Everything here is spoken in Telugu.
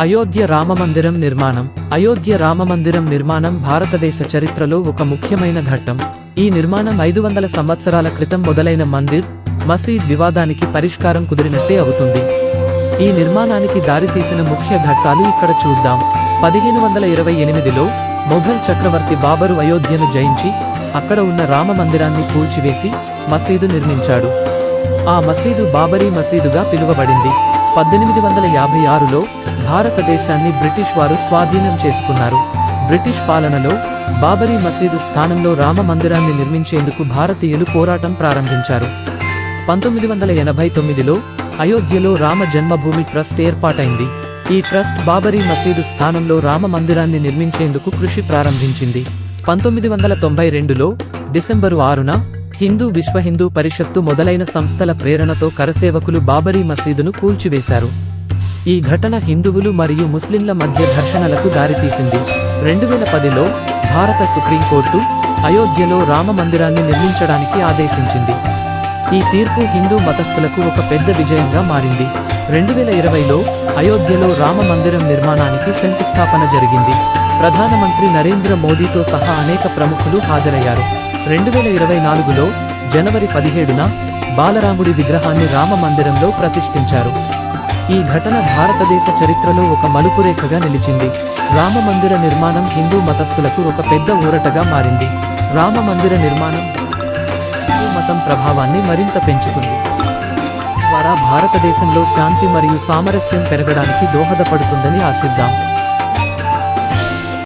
అయోధ్య రామమందిరం నిర్మాణం. అయోధ్య రామమందిరం నిర్మాణం భారతదేశ చరిత్రలో ఒక ముఖ్యమైన ఘట్టం. ఈ నిర్మాణం ఐదు వందల సంవత్సరాల క్రితం మొదలైన మందిర్ మసీద్ వివాదానికి పరిష్కారం కుదిరినట్టే అవుతుంది. ఈ నిర్మాణానికి దారితీసిన ముఖ్య ఘట్టాలు ఇక్కడ చూద్దాం. పదిహేను వందల ఇరవై ఎనిమిదిలో మొఘల్ చక్రవర్తి బాబరు అయోధ్యను జయించి అక్కడ ఉన్న రామ మందిరాన్ని కూల్చివేసి మసీదు నిర్మించాడు. ఆ మసీదు బాబరీ మసీదుగా పిలువబడింది. పద్దెనిమిది వందల యాభై ఆరులో భారతదేశాన్ని బ్రిటిష్ వారు స్వాధీనం చేసుకున్నారు. బ్రిటిష్ పాలనలో బాబరీ మసీదు స్థానంలో రామ మందిరాన్ని నిర్మించేందుకు భారతీయులు పోరాటం ప్రారంభించారు. పంతొమ్మిది వందల ఎనభై తొమ్మిదిలో అయోధ్యలో రామ జన్మభూమి ట్రస్ట్ ఏర్పాటైంది. ఈ ట్రస్ట్ బాబరీ మసీదు స్థానంలో రామ మందిరాన్ని నిర్మించేందుకు కృషి ప్రారంభించింది. పంతొమ్మిది వందల తొంభై రెండులో డిసెంబరు ఆరున హిందూ విశ్వ హిందూ పరిషత్తు మొదలైన సంస్థల ప్రేరణతో కరసేవకులు బాబరీ మసీదును కూల్చివేశారు. ఈ ఘటన హిందువులు మరియు ముస్లింల మధ్య ఘర్షణలకు దారితీసింది. రెండు వేల పదిలో భారత సుప్రీంకోర్టు అయోధ్యలో రామ మందిరాన్ని నిర్మించడానికి ఆదేశించింది. ఈ తీర్పు హిందూ మతస్థులకు ఒక పెద్ద విజయంగా మారింది. రెండు వేల ఇరవైలో అయోధ్యలో రామ మందిరం నిర్మాణానికి శంకుస్థాపన జరిగింది. ప్రధానమంత్రి నరేంద్ర మోదీతో సహా అనేక ప్రముఖులు హాజరయ్యారు. రెండు వేల ఇరవై నాలుగులో జనవరి పదిహేడున బాలరాముడి విగ్రహాన్ని రామ మందిరంలో ప్రతిష్ఠించారు. ఈ ఘటన భారతదేశ చరిత్రలో ఒక మలుపురేఖగా నిలిచింది. రామ మందిర నిర్మాణం హిందూ మతస్థులకు ఒక పెద్ద ఊరటగా మారింది. రామ మందిర నిర్మాణం హిందూ మతం ప్రభావాన్ని మరింత పెంచుతుంది. ద్వారా భారతదేశంలో శాంతి మరియు సామరస్యం పెరగడానికి దోహదపడుతుందని ఆశిద్దాం.